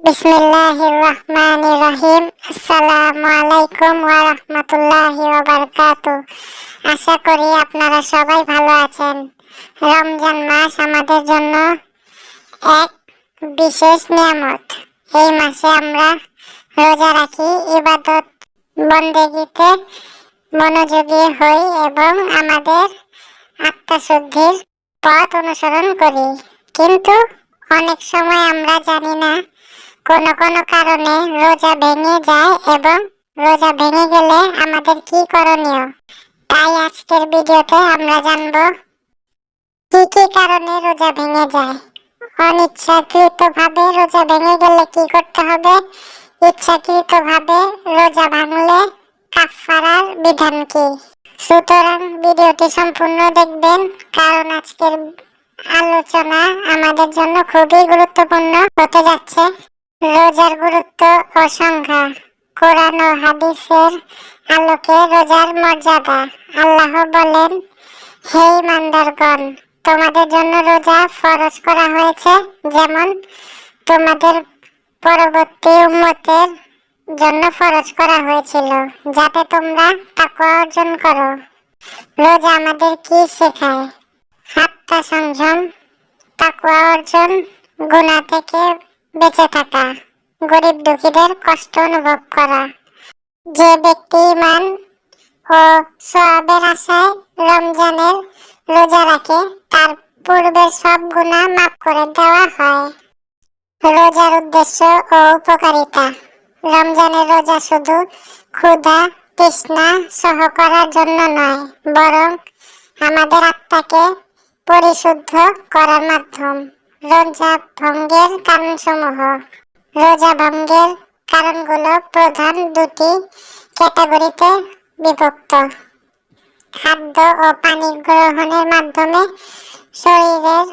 বিসমিল্লাহির রহমানির রহিম। আসসালামু আশা করি আপনারা সবাই ভালো আছেন। রমজান মাস আমাদের জন্য এক বিশেষ নিয়ামত। এই মাসে আমরা রোজা রাখি, ইবাদত বন্দেগীতে মনোযোগী হই এবং আমাদের আত্মশুদ্ধির পথ অনুসরণ করি। কিন্তু অনেক সময় আমরা জানি না কোনো কোনো কারণে রোজা ভেঙে যায় এবং রোজা ভেঙে গেলে আমাদের কি করণীয়? তাই আজকের ভিডিওতে আমরা জানব কি কি কারণে রোজা ভেঙে যায়। অনিচ্ছাকৃতভাবে রোজা ভেঙে গেলে কি করতে হবে? ইচ্ছাকৃতভাবে রোজা ভাঙলে কাফারার বিধান কি? সুতরাং ভিডিওটি সম্পূর্ণ দেখবেন, কারণ আজকের আলোচনা আমাদের জন্য খুবই গুরুত্বপূর্ণ হতে যাচ্ছে। রোজার গুরুত্ব ও সংখ্যা কোরআন ও হাদিসের আলোকে রোজার মর্যাদা। আল্লাহ বলেন, হে ইমানদারগণ তোমাদের জন্য রোজা ফরজ করা হয়েছে, যেমন তোমাদের পরবর্তী উম্মতের জন্য ফরজ করা হয়েছিল, যাতে তোমরা তাকওয়া অর্জন করো। রোজা আমাদের কি শেখায়? আত্মা সংযম, তাকওয়া অর্জন, গুনাহ থেকে বেঁচে থাকা। গরিব দুঃখীদের কষ্ট অনুভব করা। যে ব্যক্তি ইমান ও সওয়াবের আশায় রমজানের রোজা রাখে, তার পূর্বের সব গুনাহ মাফ করে দেওয়া হয়। রোজার উদ্দেশ্য ও উপকারিতা। রমজানের রোজা শুধু ক্ষুধা, তৃষ্ণা সহ করার জন্য নয়, বরং আমাদের আত্মাকে পরিশুদ্ধ করার মাধ্যম। রোজা ভঙ্গের কারণসমূহ। রোজা ভঙ্গের কারণগুলো প্রধান দুটি ক্যাটাগরিতে বিভক্ত। খাদ্য ও পানি গ্রহণের মাধ্যমে শরীরের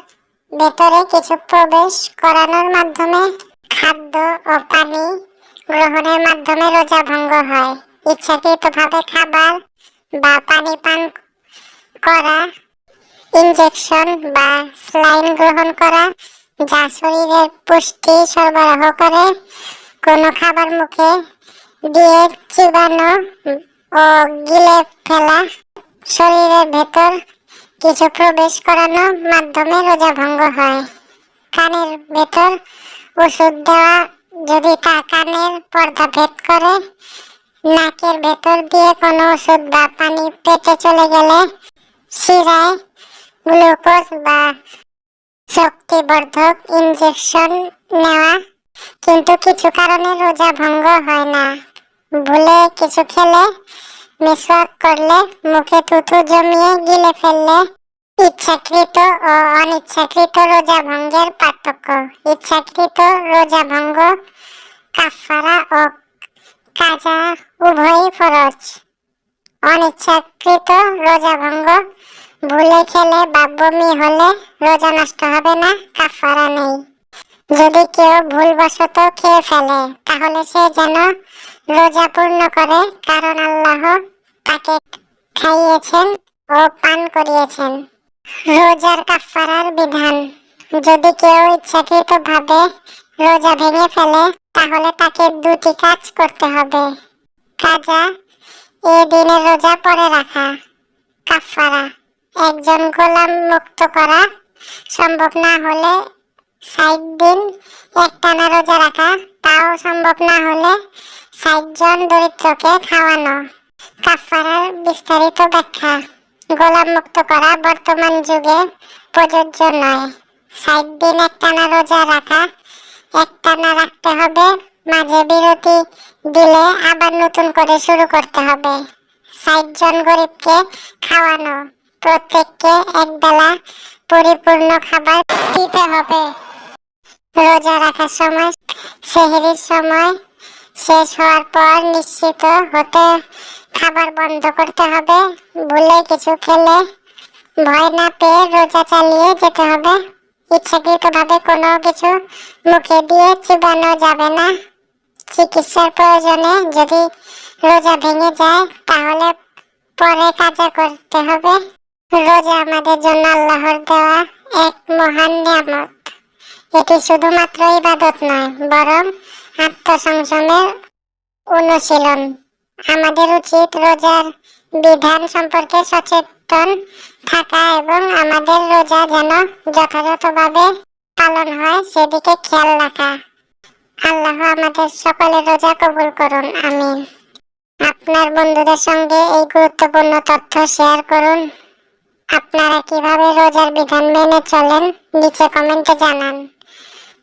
ভেতরে কিছু প্রবেশ করানোর মাধ্যমে খাদ্য ও পানি গ্রহণের মাধ্যমে রোজা ভঙ্গ হয়। ইচ্ছাকৃতভাবে খাবার বা পানি পান করা ইনজেকশন বা স্লাইন গ্রহণ করা, যা শরীরের পুষ্টি সরবরাহ করে। কোনো খাবার মুখে দিয়ে চিবানো ও গিলে ফেলা, শরীরের ভেতর কিছু প্রবেশ করানোর মাধ্যমে রোজা ভঙ্গ হয়। কানের ভেতর ওষুধ দেওয়া যদি তা কানের পর্দা ভেদ করে, নাকের ভেতর দিয়ে কোনো ওষুধ বা পানি পেটে চলে গেলে শিরায় গ্লুকোজ বা শক্তিবর্ধক ইনজেকশন নেওয়া। কিন্তু কিছু কারণে রোজা ভঙ্গ হয় না। ভুলে কিছু খেলে, মিসওয়াক করলে, মুখে থুথু জমিয়ে গিলে ফেললে ইচ্ছাকৃত ও অনিচ্ছাকৃত রোজা ভঙ্গের পার্থক্য। ইচ্ছাকৃত রোজা ভঙ্গ কাফারা ও কাজা উভয়ই ফরজ। অনিচ্ছাকৃত রোজা ভঙ্গ ভুলে খেলে বা বমি হলে রোজা নষ্ট হবে না কাফারা নেই। যদি কেউ ভুলবশত খেয়ে ফেলে, তাহলে সে যেন রোজা পূর্ণ করে, কারণ আল্লাহ তাকে খাইয়েছেন ও পান করিয়েছেন। রোজার কাফারার বিধান, যদি কেউ ইচ্ছাকৃত ভাবে রোজা ভেঙে ফেলে, তাহলে তাকে দুটি কাজ করতে হবে। কাজা, এ দিনের রোজা পরে রাখা। কাফারা একজন গোলাম মুক্ত করা সম্ভব না হলে ষাট দিন একটানা রোজা রাখা, তাও সম্ভব না হলে ষাট জন দরিদ্রকে খাওয়ানো। কাফারার বিস্তারিত ব্যাখ্যা। গোলাম মুক্ত করা বর্তমান যুগে প্রযোজ্য নয়। ষাট দিন একটানা রোজা রাখা, একটানা রাখতে হবে, মাঝে বিরতি দিলে আবার নতুন করে শুরু করতে হবে। ষাট জন গরিবকে খাওয়ানো। প্রত্যেককে এক বেলা পরিপূর্ণ খাবার দিতে হবে। রোজা রাখার সময়, সেহরির সময় শেষ হওয়ার পর নিশ্চিত হতে খাবার বন্ধ করতে হবে। ভুলে কিছু খেলে ভয় না পেয়ে রোজা চালিয়ে যেতে হবে। ইচ্ছাকৃতভাবে কোনো কিছু মুখে দিয়ে চিবানো যাবে না। চিকিৎসার প্রয়োজনে যদি রোজা ভেঙে যায়, তাহলে পরে কাজা করতে হবে। রোজা আমাদের জন্য আল্লাহর দেওয়া এক মহান নিয়ামত। এটি শুধুমাত্র ইবাদত নয়, বরং আত্মসংযমের অনুশীলন। আমাদের উচিত রোজার বিধান সম্পর্কে সচেতন থাকা এবং আমাদের রোজা যেন যথাযথভাবে পালন হয়, সেদিকে খেয়াল রাখা। আল্লাহ আমাদের সকলের রোজা কবুল করুন, আমিন। আপনার বন্ধুদের সঙ্গে এই গুরুত্বপূর্ণ তথ্য শেয়ার করুন। আপনারা কীভাবে রোজার বিধান মেনে চলেন, নিচে কমেন্টে জানান।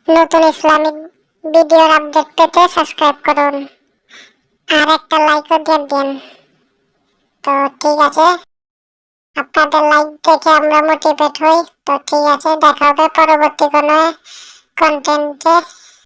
নতুন ইসলামিক ভিডিওর আপডেট পেতে সাবস্ক্রাইব করুন। আর একটা লাইকও দিয়ে দিন। তো ঠিক আছে, আপনাদের লাইক দেখে আমরা মোটিভেট হই। তো ঠিক আছে, দেখা হবে পরবর্তী কোনো কন্টেন্টে